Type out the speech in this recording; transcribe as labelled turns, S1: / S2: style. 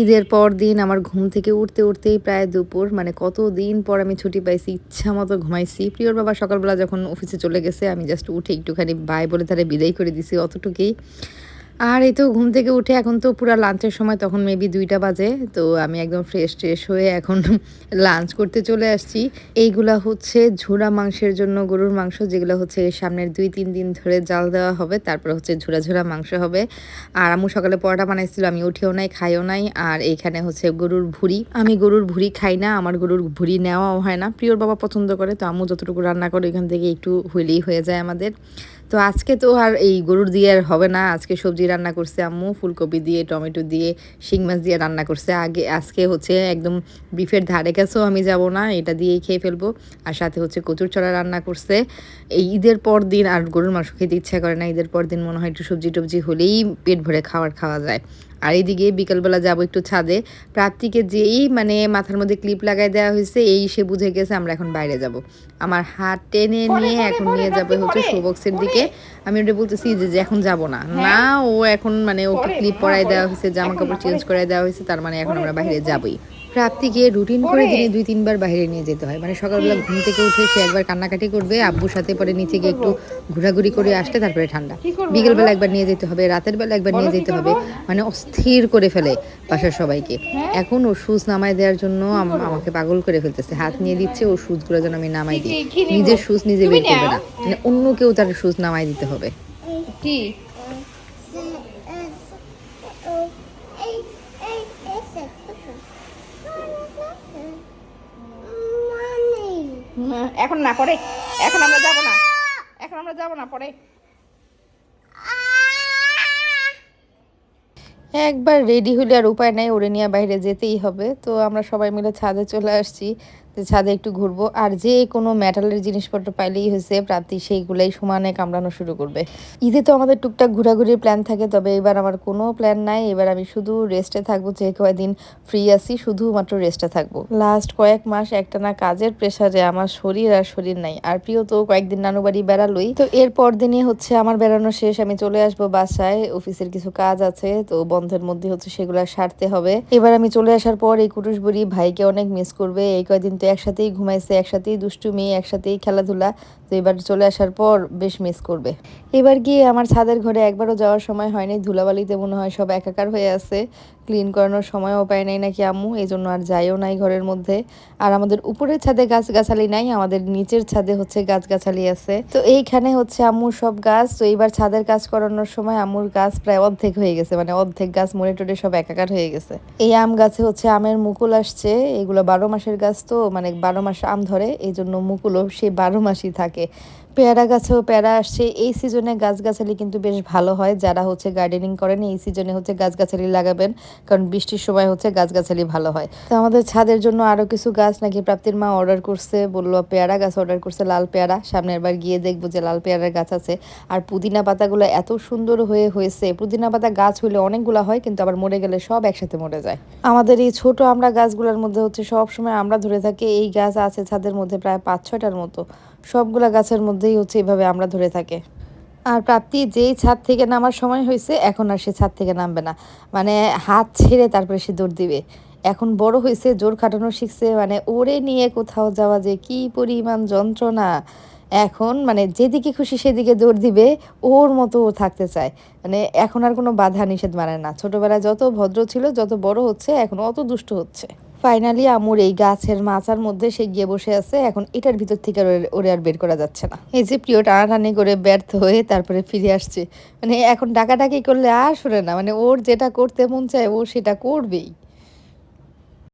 S1: ঈদের পর দিন আমার ঘুম থেকে উঠতে উঠতেই প্রায় দুপুর মানে কত দিন পর আমি ছুটি পাইছি, ইচ্ছা মতো ঘুমাইছি। প্রিয়র বাবা সকালবেলা যখন অফিসে চলে গেছে, আমি জাস্ট উঠে একটুখানি বাই বলে তারা বিদায় করে দিছি অতটুকুই। আর এই তো ঘুম থেকে উঠে এখন তো পুরো লাঞ্চের সময়, তখন মেবি দুইটা বাজে। তো আমি একদম ফ্রেশ ট্রেশ হয়ে এখন লাঞ্চ করতে চলে আসছি। এইগুলা হচ্ছে ঝুরা মাংসের জন্য গরুর মাংস, যেগুলো হচ্ছে সামনের দুই, তিন দিন ধরে জাল দেওয়া হবে। তারপর হচ্ছে ঝুরা ঝুরা মাংস হবে। আর আম্মু সকালে পরোটা বানাইছিল, আমি উঠেও নাই, খাইও নাই। আর এইখানে হচ্ছে গরুর ভুড়ি। আমি গরুর ভুড়ি খাই না, আমার গরুর ভুড়ি নেওয়াও হয় না। প্রিয়র বাবা পছন্দ করে, তো আম্মু যতটুকু রান্না করে ওইখান থেকে একটু হইলেই হয়ে যায় আমাদের। তো আজকে তো আর এই গরুর দিয়ে আর হবে না। আজকে সবজি রান্না করছে আম্মু, ফুলকপি দিয়ে, টমেটো দিয়ে, শিং মাছ দিয়ে রান্না করছে। আগে, আজকে হচ্ছে একদম বিফের ধারে কাছেও আমি যাব না, এটা দিয়েই খেয়ে ফেলব। আর সাথে হচ্ছে কচুর চড়া রান্না করছে। এই ঈদের পর দিন আর গরুর মাংস খেতে ইচ্ছা করে না। ঈদের পর দিন মনে হয় একটু সবজি টবজি হলেই পেট ভরে খাবার খাওয়া যায়। আর এইদিকে বিকালবেলা যাব একটু ছাদে। প্রাপ্তিকে যেই মানে মাথার মধ্যে ক্লিপ লাগাই দেওয়া হয়েছে এই সে বুঝে গেছে আমরা এখন বাইরে যাব। আমার হাত টেনে নিয়ে এখন নিয়ে যাবে হচ্ছে শোবক্সের দিকে। আমি ওটা বলতেছি যে যে এখন যাব না। না ও এখন মানে ওকে ক্লিপ পরাই দেওয়া হয়েছে জামা কাপড় চেঞ্জ করাই দেওয়া হয়েছে তার মানে এখন আমরা বাইরে যাবই। প্রাপ্তিকে রুটিন করে দিনে দুই তিনবার বাইরে নিয়ে যেতে হয়। মানে সকালবেলা ঘুম থেকে উঠে সে একবার কান্নাকাটি করবে আব্বুর সাথে পরে নিচে গিয়ে একটু ঘোরাঘুরি করে আসতে তারপরে ঠান্ডা। বিকেলবেলা একবার নিয়ে যেতে হবে রাতের বেলা একবার নিয়ে যেতে হবে। মানে অস্থির করে ফেলে বাসার সবাইকে। এখন ও সুজ নামাই দেওয়ার জন্য আম- আমাকে পাগল করে ফেলতেছে। হাত নিয়ে দিচ্ছে ও সুজগুলো যেন আমি নামাই দিই। নিজের সুজ নিজে বের করবে না। মানে অন্য কেউ তার সুজ নামাই দিতে হবে।
S2: কি? এখন না, পরে। এখন আমরা যাব না। এখন আমরা যাব না, পরে।
S1: একবার রেডি হলে আর উপায় নাই, ওরে নিয়ে বাইরে যেতেই হবে। তো আমরা সবাই মিলে ছাদে চলে আসছি। ছাদে একটু ঘুরবো। আর যে কোনো মেটালের জিনিসপত্র পাইলেই হয়েছে, প্রাপ্তি সেইগুলাই সমানে কামড়ানো শুরু করবে। ঈদে তো আমাদের টুকটাক ঘোরাঘুরির প্ল্যান থাকে, তবে এবার আমার কোনো প্ল্যান নাই। এবার আমি শুধু রেস্টে থাকব, যে কয়েকদিন ফ্রি আছি, শুধুমাত্র রেস্টে থাকব। লাস্ট কয়েক মাস একটানা কাজের প্রেশারে আমার শরীর আর শরীর নাই। আর প্রিয় তো কয়েকদিন নানু বাড়ি বেড়ালোই। তো এর পর দিনই হচ্ছে আমার বেড়ানো শেষ। আমি চলে আসব বাসায়। অফিসের কিছু কাজ আছে, তো বন্ধের মধ্যে হচ্ছে সেগুলো সারতে হবে। এবার আমি চলে আসার পর এই কুটুস বুড়ি ভাইকে অনেক মিস করবে। এই কয়দিন তো একসাথেই ঘুমাইছে, একসাথেই দুষ্টু মেয়ে একসাথেই খেলাধুলা। তো এবার চলে আসার পর বেশ মিস করবে। এবার গিয়ে আমার ছাদের ঘরে একবারও যাওয়ার সময় হয়নি, ধুলাবালিতে মনে হয় সব একাকার হয়ে আছে। ক্লিন করানোর সময়ও পায় নাই নাকি আম্মু? এই জন্য আর যাইও নাই ঘরের মধ্যে। আর আমাদের উপরের ছাদে গাছগাছালি নাই, আমাদের নিচের ছাদে হচ্ছে গাছগাছালি আছে। তো এইখানে হচ্ছে আম্মুর সব গাছ। তো এইবার ছাদের কাজ করানোর সময় আম্মুর গাছ প্রায় অর্ধেক হয়ে গেছে মানে অর্ধেক গাছ মরে টরে সব একাকার হয়ে গেছে। এই আম গাছে হচ্ছে আমের মুকুল আসছে, এগুলো বারো মাসের গাছ তো মানে বারো মাস আম ধরে এই জন্য মুকুলও সে বারো মাসই থাকে। পেয়ারা গাছেও পেয়ারা আসছে। এই সিজনে গাছগাছালি কিন্তু বেশ ভালো হয়, যারা হচ্ছে গার্ডেনিং করেন, এই সিজনে হচ্ছে গাছগাছালি লাগাবেন। কারণ বৃষ্টির সময় হচ্ছে গাছগাছালি ভালো হয়। তো আমাদের ছাদের জন্য আরও কিছু গাছ নাকি প্রাপ্তির মা অর্ডার করছে, বলল পেয়ারা গাছ অর্ডার করছে, লাল পেয়ারা। সামনের বার গিয়ে দেখব যে লাল পেয়ারার গাছ আছে। আর পুদিনা পাতাগুলো এত সুন্দর হয়ে হয়েছে, পুদিনা পাতা গাছ হইলে অনেকগুলো হয়, কিন্তু আবার মরে গেলে সব একসাথে মরে যায়। আমাদের এই ছোট আমরা গাছগুলোর মধ্যে হচ্ছে সব সময় আমরা ধরে থাকি, এই গাছ আছে ছাদের মধ্যে প্রায় পাঁচ ছয়টার মতো। সবগুলা গাছের মধ্যেই হচ্ছে এভাবে আমরা ধরে থাকে। আর প্রাপ্তি যেই ছাদ থেকে নামার সময় হয়েছে এখন আর সে ছাদ থেকে নামবে না। মানে হাত ছেড়ে তারপরে সে দৌড় দিবে। এখন বড় হয়েছে জোর খাটানো শিখছে মানে ওরে নিয়ে কোথাও যাওয়া যে কি পরিমাণ যন্ত্রণা। এখন মানে যেদিকে খুশি সেদিকে দৌড় দিবে, ওর মতো ও থাকতে চায়। মানে এখন আর কোনো বাধা নিষেধ মানে না। ছোটোবেলায় যত ভদ্র ছিল, যত বড় হচ্ছে, এখন অত দুষ্ট হচ্ছে। ফাইনালি আমুর এই গাছের মাচার মধ্যে সে গিয়ে বসে আছে। এখন এটার ভিতর থেকে ওরে আর বের করা যাচ্ছে না। এই যে প্রিয় টানাটানি করে ব্যর্থ হয়ে তারপরে ফিরে আসছে। মানে এখন ডাকাডাকি করলে আর শোনে না মানে ওর যেটা করতে মন চায় ও সেটা করবেই।